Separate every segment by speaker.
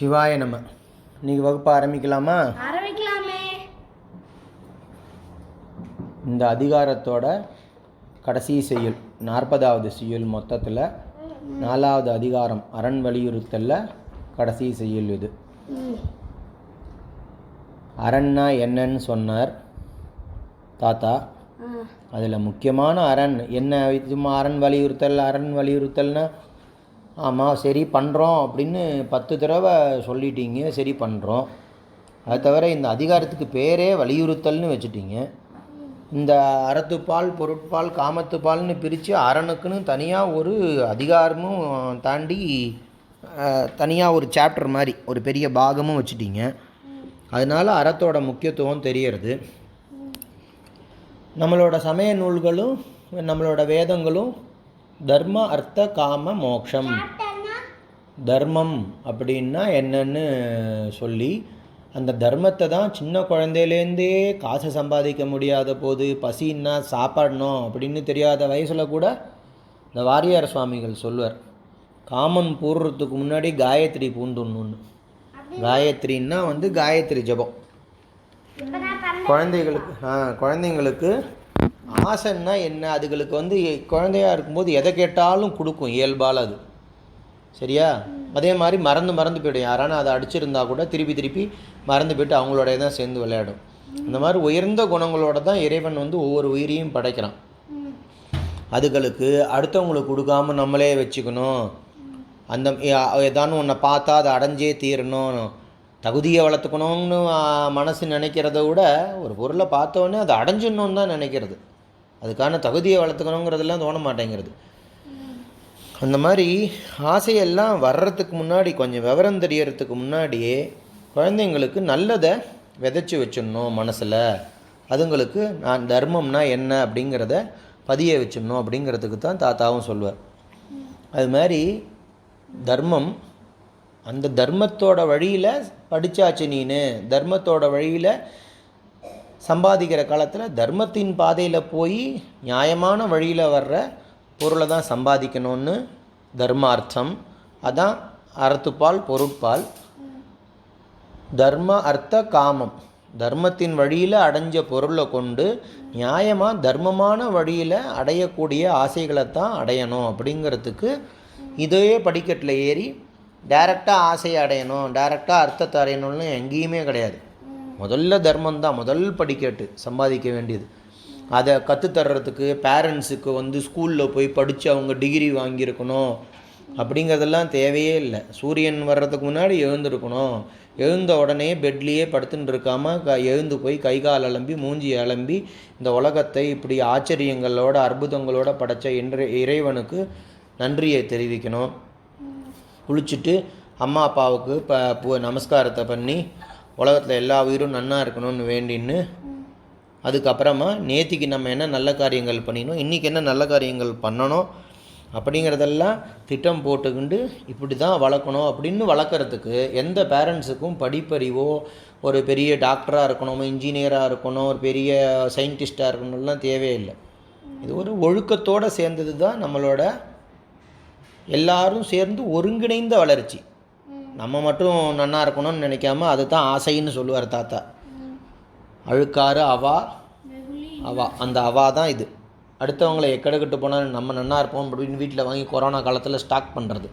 Speaker 1: சிவாய நம்ம இன்னைக்கு வகுப்பு ஆரம்பிக்கலாமா?
Speaker 2: ஆரம்பிக்கலாமே.
Speaker 1: இந்த அதிகாரத்தோட கடைசி செய்யுள் நாற்பதாவது செய்யுள் மொத்தத்தில் நாலாவது அதிகாரம் அரண் வலியுறுத்தல்ல கடைசி செய்யுள் இது. அரண்னா என்னன்னு சொன்னார் தாத்தா. அதில் முக்கியமான அரண் என்ன? சும்மா அரண் வலியுறுத்தல் அரண் வலியுறுத்தல்னா ஆமாம் சரி பண்ணுறோம் அப்படின்னு பத்து தடவை சொல்லிட்டீங்க சரி பண்ணுறோம் அது தவிர இந்த அதிகாரத்துக்கு பேரே வலியுறுத்தல்னு வச்சுட்டீங்க. இந்த அறத்துப்பால் பொருட்பால் காமத்துப்பால்னு பிரித்து அரணுக்குன்னு தனியாக ஒரு அதிகாரமும் தாண்டி தனியாக ஒரு சாப்டர் மாதிரி ஒரு பெரிய பாகமும் வச்சுட்டீங்க. அதனால் அறத்தோட முக்கியத்துவம் தெரியறது. நம்மளோட சமய நூல்களும் நம்மளோட வேதங்களும் தர்ம அர்த்த காம மோக்ஷம். தர்மம் அப்படின்னா என்னன்னு சொல்லி அந்த தர்மத்தை தான் சின்ன குழந்தையிலேருந்தே காசை சம்பாதிக்க முடியாத போது பசின்னா சாப்பாடணும் அப்படின்னு தெரியாத வயசில் கூட இந்த வாரியார் சுவாமிகள் சொல்லுவார். காமம் பூர்றதுக்கு முன்னாடி காயத்ரி பூண்டுணுன்னு காயத்ரின்னா வந்து காயத்ரி ஜபம். குழந்தைகளுக்கு ஆ குழந்தைங்களுக்கு ஆசைன்னா என்ன? அதுகளுக்கு வந்து குழந்தையா இருக்கும்போது எதை கேட்டாலும் கொடுக்கும் இயல்பால் அது. சரியா? அதே மாதிரி மறந்து மறந்து போயிடும். யாரான அதை அடிச்சிருந்தா கூட திருப்பி திருப்பி மறந்து போயிட்டு அவங்களோட தான் சேர்ந்து விளையாடும். இந்த மாதிரி உயர்ந்த குணங்களோட தான் இறைவன் வந்து ஒவ்வொரு உயிரையும் படைக்கிறான். அதுகளுக்கு அடுத்தவங்களுக்கு கொடுக்காம நம்மளே வச்சுக்கணும். அந்த ஏதானு ஒன்றை பார்த்தா அதை அடைஞ்சே தீரணும். தகுதியை வளர்த்துக்கணும்னு மனசு நினைக்கிறத விட ஒரு பொருளை பார்த்தோன்னே அதை அடைஞ்சிடணும்னு தான் நினைக்கிறது. அதுக்கான தகுதியை வளர்த்துக்கணுங்கிறதெல்லாம் தோண மாட்டேங்கிறது அந்த மாதிரி ஆசையெல்லாம் வர்றதுக்கு முன்னாடி கொஞ்சம் விவரம் தெரியறதுக்கு முன்னாடியே குழந்தைங்களுக்கு நல்லதை விதைச்சி வச்சிடணும் மனசில். அதுங்களுக்கு நான் தர்மம்னா என்ன அப்படிங்கிறத பதிய வச்சிடணும் அப்படிங்கிறதுக்கு தான் தாத்தாவும் சொல்லுவார். அது மாதிரி தர்மம் அந்த தர்மத்தோட வழியில் படித்தாச்சு நீனு. தர்மத்தோட வழியில் சம்பாதிக்கிற காலத்தில் தர்மத்தின் பாதையில் போய் நியாயமான வழியில் வர்ற பொருளை தான் சம்பாதிக்கணும்னு தர்மார்த்தம். அதான் அறத்துப்பால் பொருட்பால். தர்ம அர்த்த காமம். தர்மத்தின் வழியில் அடைஞ்ச பொருளை கொண்டு நியாயமாக தர்மமான வழியில் அடையக்கூடிய ஆசைகளை தான் அடையணும் அப்படிங்கிறதுக்கு இதே படிக்கட்டில் ஏறி டைரெக்டாக ஆசையை அடையணும் டைரெக்டாக அர்த்தத்தை அடையணும்னு எங்கேயுமே கிடையாது. முதல்ல தர்மம் தான் முதல் படிக்கட்டு சம்பாதிக்க வேண்டியது. அதை கற்றுத்தர்றதுக்கு பேரண்ட்ஸுக்கு வந்து ஸ்கூலில் போய் படித்து அவங்க டிகிரி வாங்கியிருக்கணும் அப்படிங்கிறதெல்லாம் தேவையே இல்லை. சூரியன் வர்றதுக்கு முன்னாடி எழுந்திருக்கணும். எழுந்த உடனே பெட்லேயே படுத்துட்டு இருக்காமல் க எழுந்து போய் கை கால் அலம்பி மூஞ்சி அலம்பி இந்த உலகத்தை இப்படி ஆச்சரியங்களோட அற்புதங்களோட படைச்ச இன்ற இறைவனுக்கு நன்றியை தெரிவிக்கணும். குளிச்சுட்டு அம்மா அப்பாவுக்கு ப நமஸ்காரத்தை பண்ணி உலகத்தில் எல்லா உயிரும் நன்னா இருக்கணும்னு வேண்டின்னு அதுக்கப்புறமா நேத்திக்கு நம்ம என்ன நல்ல காரியங்கள் பண்ணினோம் இன்றைக்கி என்ன நல்ல காரியங்கள் பண்ணணும் அப்படிங்கிறதெல்லாம் திட்டம் போட்டுக்கிண்டு இப்படி தான் வளர்க்கணும் அப்படின்னு வளர்க்குறதுக்கு எந்த பேரண்ட்ஸுக்கும் படிப்பறிவோ ஒரு பெரிய டாக்டராக இருக்கணும் இன்ஜினியராக இருக்கணும் ஒரு பெரிய சயின்டிஸ்டாக இருக்கணும்லாம் தேவையில்லை. இது ஒரு ஒழுக்கத்தோடு சேர்ந்தது தான் நம்மளோட எல்லாரும் சேர்ந்து ஒருங்கிணைந்த வளர்ச்சி. நம்ம மட்டும் நன்னா இருக்கணும்னு நினைக்காம அது தான் ஆசைன்னு சொல்லுவார் தாத்தா. அழுக்காறு அவா அவா. அந்த அவா தான் இது. அடுத்தவங்களை எக்கடுக்கிட்டு போனால் நம்ம நன்னா இருப்போம் அப்படின்னு வீட்டில் வாங்கி கொரோனா காலத்தில் ஸ்டாக் பண்ணுறது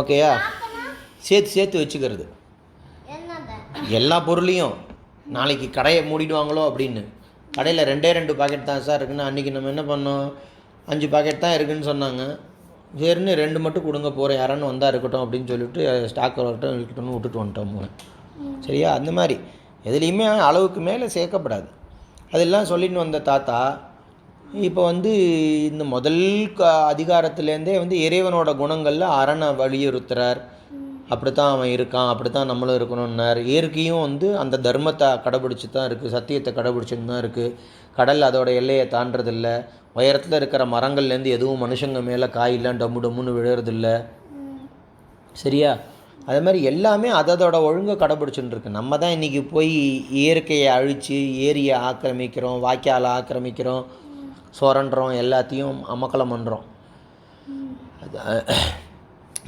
Speaker 1: ஓகேயா? சேர்த்து சேர்த்து வச்சுக்கிறது. எல்லா பொருளையும் நாளைக்கு கடையை மூடிடுவாங்களோ அப்படின்னு. கடையில் ரெண்டே ரெண்டு பாக்கெட் தான் சார் இருக்குன்னு அன்றைக்கி நம்ம என்ன பண்ணோம்? அஞ்சு பாக்கெட் தான் இருக்குதுன்னு சொன்னாங்க. சரின்னு ரெண்டு மட்டும் கொடுங்க போகிறேன் யாரானு வந்தால் இருக்கட்டும் அப்படின்னு சொல்லிட்டு ஸ்டாக் வரட்டும் இருக்கட்டும்னு விட்டுட்டு வந்துட்டோம் மூணு சரியா? அந்த மாதிரி. எதுலேயுமே அளவுக்கு மேலே சேர்க்கப்படாது. அதெல்லாம் சொல்லிட்டு வந்த தாத்தா இப்போ வந்து இந்த முதல் க அதிகாரத்துலேருந்தே வந்து இறைவனோட குணங்களில் அரணை வலியுறுத்துறார். அப்படி தான் அவன் இருக்கான் அப்படி தான் நம்மளும் இருக்கணும்னார். இயற்கையும் வந்து அந்த தர்மத்தை கடைபிடிச்சி தான் இருக்குது சத்தியத்தை கடைபிடிச்சிட்டு தான் இருக்குது கடல் அதோட எல்லையை தாண்டதில்ல உயரத்தில் இருக்கிற மரங்கள்லேருந்து எதுவும் மனுஷங்க மேலே காயெல்லாம் டம்மு டம்முன்னு விழுறதில்ல. சரியா? அதே மாதிரி எல்லாமே அதோட ஒழுங்கை கடைபிடிச்சுட்டு இருக்கு. நம்ம தான் இன்றைக்கி போய் இயற்கையை அழித்து ஏரியை ஆக்கிரமிக்கிறோம் வாய்க்காலை ஆக்கிரமிக்கிறோம் சுரண்டுறோம் எல்லாத்தையும் அமக்கலம் பண்ணுறோம்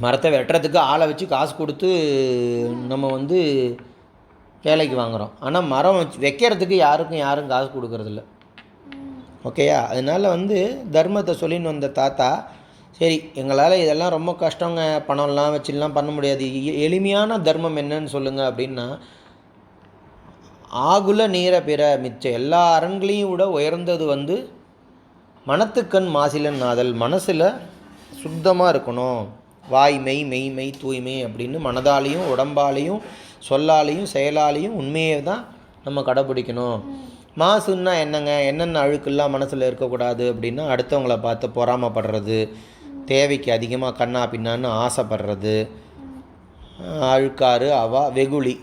Speaker 1: மரத்தை வெட்டுறதுக்கு ஆளை வச்சு காசு கொடுத்து நம்ம வந்து வேலைக்கு வாங்குகிறோம் ஆனால் மரம் வச்சு வைக்கிறதுக்கு யாருக்கும் யாரும் காசு கொடுக்கறதில்ல. ஓகேயா அதனால் வந்து தர்மத்தை சொல்லின்னு வந்த தாத்தா சரி எங்களால் இதெல்லாம் ரொம்ப கஷ்டங்க பணம்லாம் வச்சுலாம் பண்ண முடியாது. எளிமையான தர்மம் என்னன்னு சொல்லுங்கள் அப்படின்னா ஆகுல நீர பிற மிச்ச எல்லா அரண்களையும் விட உயர்ந்தது வந்து மனத்துக்கண் மாசிலன் நாதல் மனசில் சுத்தமாக இருக்கணும். வாய் மெய் மெய் மெய் தூய்மை அப்படின்னு மனதாலையும் உடம்பாலையும் சொல்லாலையும் செயலாலையும் உண்மையை தான் நம்ம கடைப்பிடிக்கணும் மாசுன்னா என்னங்க? என்னென்ன அழுக்கெல்லாம் மனசில் இருக்கக்கூடாது அப்படின்னா அடுத்தவங்கள பார்த்து பொறாமப்படுறது தேவைக்கு அதிகமாக கண்ணா பின்னான்னு ஆசைப்படுறது. அழுக்காறு அவா வெகுளி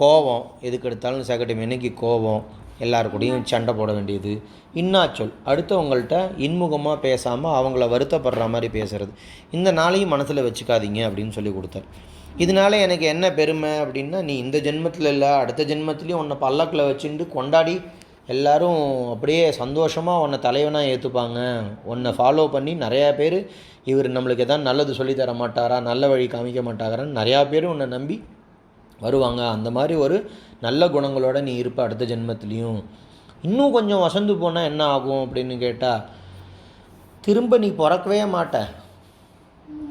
Speaker 1: கோபம் எதுக்கு எடுத்தாலும் சகட்டு மின்னைக்கு கோபம் எல்லார் கூடயும் சண்டை போட வேண்டியது. இன்னாச்சொல் அடுத்தவங்கள்ட்ட இன்முகமாக பேசாமல் அவங்கள வருத்தப்படுற மாதிரி பேசுறது. இந்த நாளையும் மனசில் வச்சுக்காதீங்க அப்படின்னு சொல்லி கொடுத்தார். இதனால எனக்கு என்ன பெருமை அப்படின்னா நீ இந்த ஜென்மத்தில் இல்லை அடுத்த ஜென்மத்துலேயும் உன்னை பல்லக்கில் வச்சுட்டு கொண்டாடி எல்லோரும் அப்படியே சந்தோஷமாக உன்னை தலைவனாக ஏற்றுப்பாங்க உன்னை ஃபாலோ பண்ணி நிறையா பேர் இவர் நம்மளுக்கு எதாவது நல்லது சொல்லித்தர மாட்டாரா நல்ல வழி காமிக்க மாட்டாரான்னு நிறையா பேர் உன்னை நம்பி வருவாங்க. அந்த மாதிரி ஒரு நல்ல குணங்களோட நீ இருப்ப அடுத்த ஜென்மத்துலேயும். இன்னும் கொஞ்சம் வசந்து போனால் என்ன ஆகும் அப்படின்னு கேட்டால் திரும்ப நீ பிறக்கவே மாட்ட.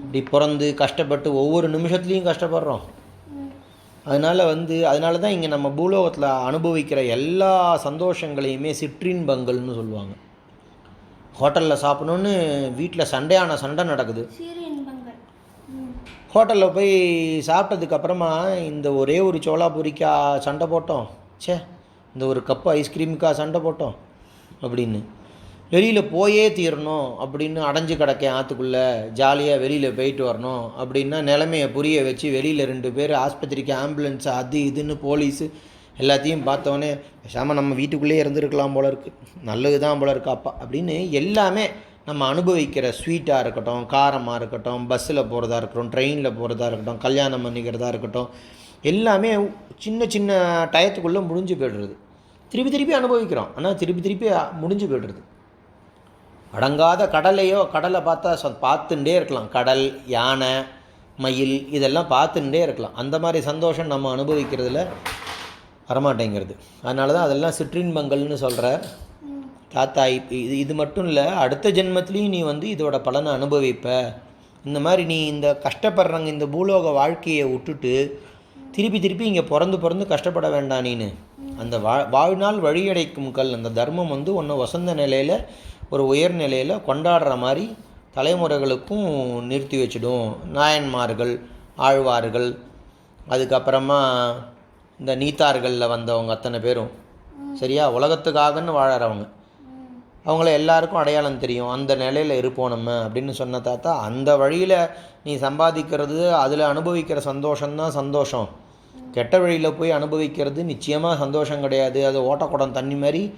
Speaker 1: இப்படி பிறந்து கஷ்டப்பட்டு ஒவ்வொரு நிமிஷத்துலேயும் கஷ்டப்படுறோம். அதனால் வந்து அதனால தான் இங்கே நம்ம பூலோகத்தில் அனுபவிக்கிற எல்லா சந்தோஷங்களையுமே சிற்றின்பங்கள்னு சொல்லுவாங்க. ஹோட்டலில் சாப்பிடணுன்னு வீட்டில் சண்டையான சண்டை நடக்குது. ஹோட்டலில் போய் சாப்பிட்டதுக்கு அப்புறமா இந்த ஒரே ஒரு சோளாபூரிக்கா சண்டை போட்டோம். ச்சே இந்த ஒரு கப்பு ஐஸ்கிரீமுக்கா சண்டை போட்டோம். அப்படின்னு. வெளியில் போயே தீரணும் அப்படின்னு அடைஞ்சு கிடக்க ஆற்றுக்குள்ளே ஜாலியாக வெளியில் போயிட்டு வரணும் அப்படின்னா நிலமையை புரிய வச்சு வெளியில் ரெண்டு பேர் ஆஸ்பத்திரிக்கு ஆம்புலன்ஸ் அது இதுன்னு போலீஸு எல்லாத்தையும் பார்த்தோன்னே பேசாமல் நம்ம வீட்டுக்குள்ளேயே இருந்திருக்கலாம் போல இருக்குது நல்லது தான் போல இருக்கு அப்பா அப்படின்னு எல்லாமே நம்ம அனுபவிக்கிற ஸ்வீட்டாக இருக்கட்டும் காரமாக இருக்கட்டும் பஸ்ஸில் போகிறதா இருக்கட்டும் ட்ரெயினில் போகிறதா இருக்கட்டும் கல்யாணம் பண்ணிக்கிறதா இருக்கட்டும் எல்லாமே சின்ன சின்ன டயத்துக்குள்ளே முடிஞ்சு போய்டுறது. திருப்பி திருப்பி அனுபவிக்கிறோம். ஆனால் திருப்பி திருப்பி முடிஞ்சு போய்டுறது. அடங்காத கடலையோ கடலை பார்த்தா ச பார்த்துட்டே இருக்கலாம். கடல் யானை மயில் இதெல்லாம் பார்த்துட்டே இருக்கலாம். அந்த மாதிரி சந்தோஷம் நம்ம அனுபவிக்கிறதுல வரமாட்டேங்கிறது. அதனால தான் அதெல்லாம் சிற்றின்பங்கள்னு
Speaker 2: சொல்கிற
Speaker 1: தாத்தா இது இது மட்டும் இல்லை அடுத்த ஜென்மத்துலேயும் நீ வந்து இதோட பலனை அனுபவிப்ப. இந்த மாதிரி நீ இந்த கஷ்டப்படுறவங்க இந்த பூலோக வாழ்க்கையை விட்டுட்டு திருப்பி திருப்பி இங்கே பிறந்து பிறந்து கஷ்டப்பட வேண்டாம் நீனு. அந்த வா வாழ்நாள் வழியடைக்கும் கல் அந்த தர்மம் வந்து ஒன்று வசந்த நிலையில் ஒரு உயர் நிலையில் கொண்டாடுற மாதிரி தலைமுறைகளுக்கும் நிறுத்தி வச்சிடும். நாயன்மார்கள் ஆழ்வார்கள் அதுக்கப்புறமா இந்த நீத்தார்களில் வந்தவங்க அத்தனை பேரும். சரியா? உலகத்துக்காகன்னு வாழறவங்க. அவங்கள எல்லாருக்கும் அடையாளம் தெரியும். அந்த நிலையில் இருப்போம் நம்ம அப்படின்னு சொன்ன தாத்தா அந்த வழியில் நீ சம்பாதிக்கிறது அதில் அனுபவிக்கிற சந்தோஷம்தான் சந்தோஷம். கெட்ட வழியில் போய் அனுபவிக்கிறது நிச்சயமாக சந்தோஷம் கிடையாது. அது ஓட்டக்குடம் தண்ணி மாதிரி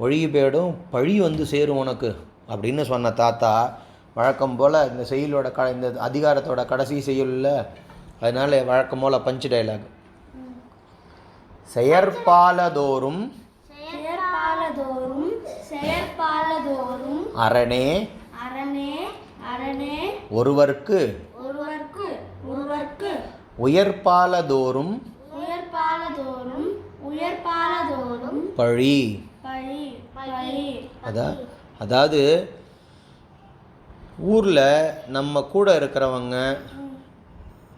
Speaker 1: ஒழுகி போயிடும் பழி வந்து சேரும் உனக்கு அப்படின்னு சொன்ன தாத்தா வழக்கம் போல் இந்த செயலோட க இந்த அதிகாரத்தோட கடைசி செயலில் அதனால் வழக்கம் போல் பஞ்சு டைலாக் செயற்பாலதோறும்
Speaker 2: செயற்பாலதோறும்
Speaker 1: அரணே
Speaker 2: அரணே அரணே
Speaker 1: ஒருவர்க்கு
Speaker 2: ஒருவர்க்கு ஒருவர்க்கு
Speaker 1: உயர்பாலதோறும்
Speaker 2: உயர்பாலதோறும் உயர்பாலதோறும்
Speaker 1: பழி.
Speaker 2: பழி.
Speaker 1: அதான் அதாவது ஊரில் நம்ம கூட இருக்கிறவங்க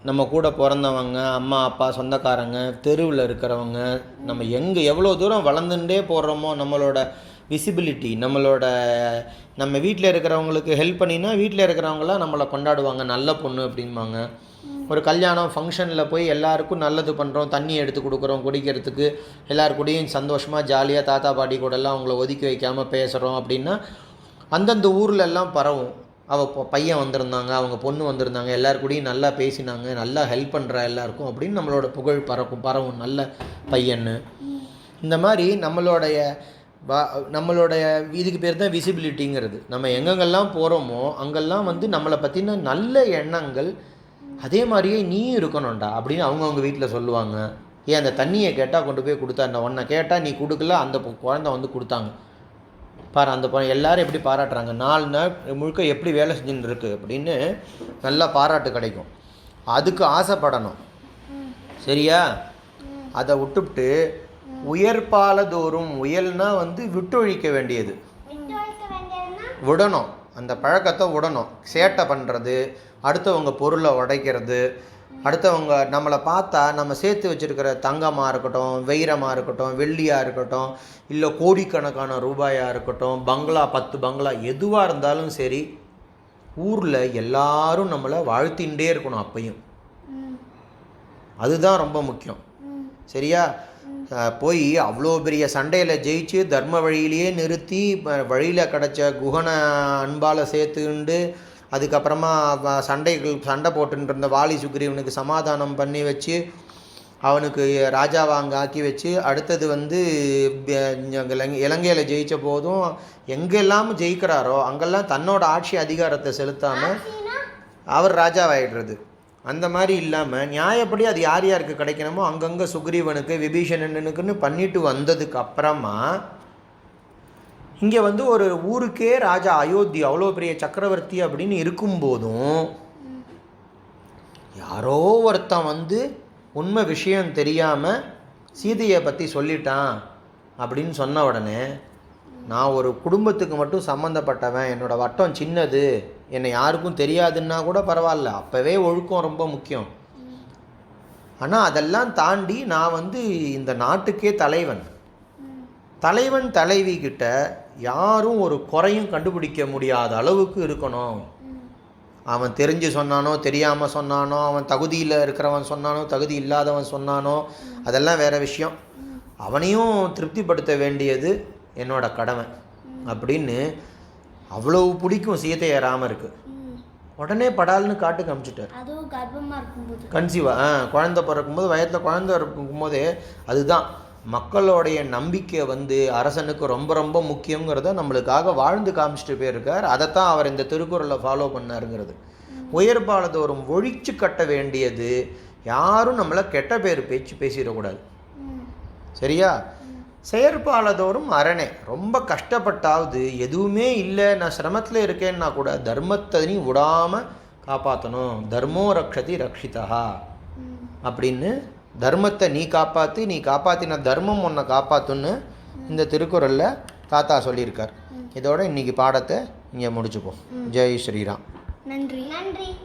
Speaker 1: நம்ம கூட பிறந்தவங்க அம்மா அப்பா சொந்தக்காரங்க தெருவில் இருக்கிறவங்க நம்ம எங்கே எவ்வளோ தூரம் வளர்ந்துட்டே போடுறோமோ நம்மளோட விசிபிலிட்டி நம்மளோட நம்ம வீட்டில் இருக்கிறவங்களுக்கு ஹெல்ப் பண்ணினா வீட்டில் இருக்கிறவங்களாம் நம்மளை கொண்டாடுவாங்க நல்ல பொண்ணு அப்படிம்பாங்க. ஒரு கல்யாணம் ஃபங்க்ஷனில் போய் எல்லாருக்கும் நல்லது பண்ணுறோம் தண்ணி எடுத்து கொடுக்குறோம் குடிக்கிறதுக்கு எல்லார் கூடயும் சந்தோஷமாக ஜாலியாக தாத்தா பாட்டி கூடலாம் அவங்கள ஒதுக்கி வைக்காமல் பேசுகிறோம் அப்படின்னா அந்தந்த ஊர்லெல்லாம் பரவும். அவள் பையன் வந்திருந்தாங்க அவங்க பொண்ணு வந்திருந்தாங்க எல்லார் கூடயும் நல்லா பேசினாங்க நல்லா ஹெல்ப் பண்ணுறா எல்லாருக்கும் அப்படின்னு நம்மளோட புகழ் பறக்கும் பரவும். நல்ல பையன்னு. இந்த மாதிரி நம்மளுடைய வா- நம்மளுடைய இதுக்கு பேர் தான் விசிபிலிட்டிங்கிறது நம்ம எங்கெங்கெல்லாம் போகிறோமோ அங்கெல்லாம் வந்து நம்மளை பற்றின நல்ல எண்ணங்கள் அதே மாதிரியே நீயும் இருக்கணும்டா அப்படின்னு அவங்கவுங்க வீட்டில் சொல்லுவாங்க. ஏன் அந்த தண்ணியை கேட்டால் கொண்டு போய் கொடுத்தா அந்த உன்னை கேட்டால் நீ கொடுக்கல அந்த குழந்தை வந்து கொடுத்தாங்க. பாரு அந்த எல்லாரும் எப்படி பாராட்டுறாங்க? நாலு நாள் முழுக்க எப்படி வேலை செஞ்சுன்னு இருக்கு அப்படின்னு நல்லா பாராட்டு கிடைக்கும். அதுக்கு ஆசைப்படணும். சரியா? அதை விட்டுவிட்டு உயர்பாலதோறும் உயல்னா வந்து விட்டொழிக்க வேண்டியது. விடணும். அந்த பழக்கத்தை விடணும். சேட்டை பண்ணுறது அடுத்தவங்க பொருளை உடைக்கிறது அடுத்தவங்க நம்மளை பார்த்தா நம்ம சேர்த்து வச்சுருக்கிற தங்கமாக இருக்கட்டும் வைரமாக இருக்கட்டும் வெள்ளியாக இருக்கட்டும் இல்லை கோடிக்கணக்கான ரூபாயாக இருக்கட்டும் பங்களா பத்து பங்களா எதுவாக இருந்தாலும் சரி ஊரில் எல்லாரும் நம்மளை வாழ்த்தின்றே இருக்கணும் அப்பையும். அதுதான் ரொம்ப முக்கியம். சரியா? போய் அவ்வளோ பெரிய சண்டையில் ஜெயிச்சு தர்ம வழியிலேயே நிறுத்தி வழியில் கிடச்ச குகனை அன்பால் சேர்த்துண்டு அதுக்கப்புறமா சண்டைகள் சண்டை போட்டுட்டு இருந்த வாலி சுக்ரீவனுக்கு சமாதானம் பண்ணி வச்சு அவனுக்கு ராஜாவை அங்கே ஆக்கி வச்சு அடுத்தது வந்து இலங்கையில் ஜெயித்த போதும் எங்கெல்லாம் ஜெயிக்கிறாரோ அங்கெல்லாம் தன்னோட ஆட்சி அதிகாரத்தை செலுத்தாமல் அவர் ராஜாவாயிடுறது. அந்த மாதிரி இல்லாமல் நியாயப்படி அது யார் யாருக்கு கிடைக்கணுமோ அங்கங்கே சுக்ரீவனுக்கு விபீஷணனுக்குன்னு பண்ணிட்டு வந்ததுக்கு அப்புறமா இங்கே வந்து ஒரு ஊருக்கே ராஜா அயோத்தி அவ்வளோ பெரிய சக்கரவர்த்தி அப்படின்னு இருக்கும்போதும் யாரோ ஒருத்தன் வந்து உண்மை விஷயம் தெரியாமல் சீதையை பற்றி சொல்லிட்டான் அப்படின்னு சொன்ன உடனே நான் ஒரு குடும்பத்துக்கு மட்டும் சம்மந்தப்பட்டவன் என்னோட வட்டம் சின்னது என்னை யாருக்கும் தெரியாதுன்னா கூட பரவாயில்ல அப்போவே ஒழுக்கம் ரொம்ப முக்கியம். ஆனால் அதெல்லாம் தாண்டி நான் வந்து இந்த நாட்டுக்கே தலைவன். தலைவன் தலைவி கிட்ட யாரும் ஒரு குறையும் கண்டுபிடிக்க முடியாத அளவுக்கு இருக்கணும். அவன் தெரிஞ்சு சொன்னானோ தெரியாமல் சொன்னானோ அவன் தகுதியில் இருக்கிறவன் சொன்னானோ தகுதி இல்லாதவன் சொன்னானோ அதெல்லாம் வேற விஷயம். அவனையும் திருப்திப்படுத்த வேண்டியது என்னோட கடமை. அப்படின்னு அவ்வளவு பிடிக்கும் சீதையை ராமருக்கு உடனே படால்னு காட்டு காமிச்சிட்டார் கன்சீவா ஆ குழந்த பிறக்கும்போது வயத்தில் குழந்த இருக்கும்போதே அதுதான். மக்களுடைய நம்பிக்கை வந்து அரசனுக்கு ரொம்ப ரொம்ப முக்கியங்கிறத நம்மளுக்காக வாழ்ந்து காமிச்சிட்டு போயிருக்கார். அதைத்தான் அவர் இந்த திருக்குறளை ஃபாலோ பண்ணாருங்கிறது. உயர்பாலதோறும் ஒழிச்சு கட்ட வேண்டியது யாரும் நம்மளை கெட்ட பேர் பேச்சு பேசிடக்கூடாது. சரியா? செயற்பாலதோறும் அரணே. ரொம்ப கஷ்டப்பட்டாவது எதுவுமே இல்லை. நான் சிரமத்தில் இருக்கேன்னா கூட தர்மத்தை நீ விடாமல் காப்பாற்றணும் தர்மோ ரக்ஷதி ரக்ஷிதா அப்படின்னு தர்மத்தை நீ காப்பாற்றி நீ காப்பாற்றின தர்மம் உன்னை காப்பாற்றுன்னு இந்த திருக்குறளில் தாத்தா சொல்லியிருக்கார். இதோட இன்னைக்கு பாடத்தை இங்கே முடிச்சுப்போம். ஜெய் ஸ்ரீராம்.
Speaker 2: நன்றி.
Speaker 3: நன்றி.